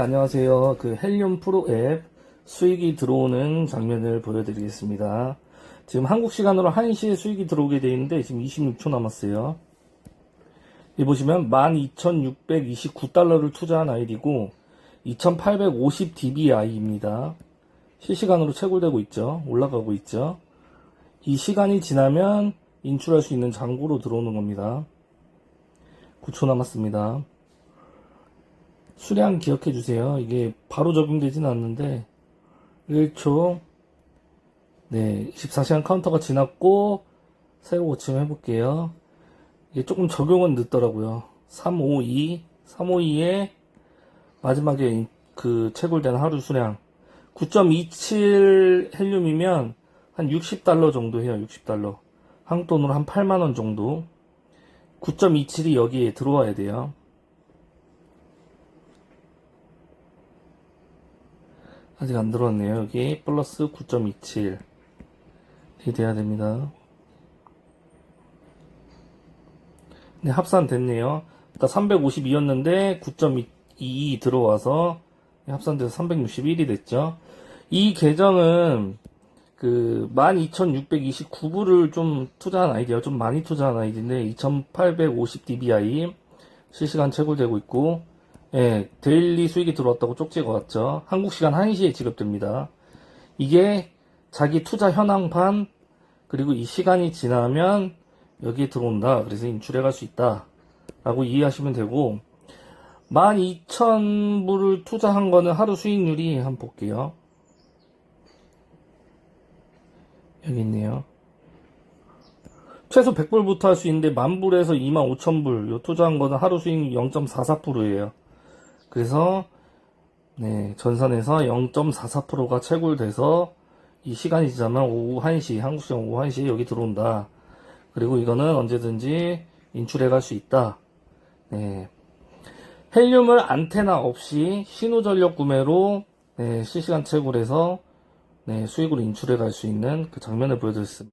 안녕하세요. 그 헬륨 프로 앱 수익이 들어오는 장면을 보여드리겠습니다. 지금 한국 시간으로 1시에 수익이 들어오게 되어 있는데 지금 26초 남았어요. 이 보시면 12,629달러를 투자한 아이디고 2,850 dBI입니다. 실시간으로 채굴되고 있죠. 올라가고 있죠. 이 시간이 지나면 인출할 수 있는 장고로 들어오는 겁니다. 9초 남았습니다. 수량 기억해 주세요. 이게 바로 적용되진 않는데 1초 네 24시간 카운터가 지났고 새로 고침 해볼게요. 이게 조금 적용은 늦더라고요. 352 352에 마지막에 그 채굴된 하루 수량 9.27 헬륨이면 한 60달러 정도 해요. 60달러 한국 돈으로 한 8만원 정도 9.27이 여기에 들어와야 돼요. 아직 안 들어왔네요. 여기 플러스 9.27 이 돼야 됩니다. 네, 합산 됐네요. 아까 352였는데 9.22 들어와서 합산돼서 361이 됐죠. 이 계정은 그 12,629불을 좀 투자한 아이디어, 좀 많이 투자한 아이디인데 2,850 dBi 실시간 채굴되고 있고 예, 데일리 수익이 들어왔다고 쪽지가 왔죠. 한국 시간 1시에 지급됩니다. 이게 자기 투자 현황판 그리고 이 시간이 지나면 여기에 들어온다. 그래서 인출해 갈 수 있다. 라고 이해하시면 되고 12,000불을 투자한 거는 하루 수익률이 한번 볼게요. 여기 있네요. 최소 100불부터 할 수 있는데 만불에서 25,000불 요 투자한 거는 하루 수익 0.44%예요. 그래서 네, 전산에서 0.44%가 채굴돼서 이 시간이 지나면 오후 1시, 한국 시간 오후 1시에 여기 들어온다. 그리고 이거는 언제든지 인출해 갈 수 있다. 네. 헬륨을 안테나 없이 신호 전력 구매로 네, 실시간 채굴해서 네, 수익으로 인출해 갈 수 있는 그 장면을 보여드렸습니다.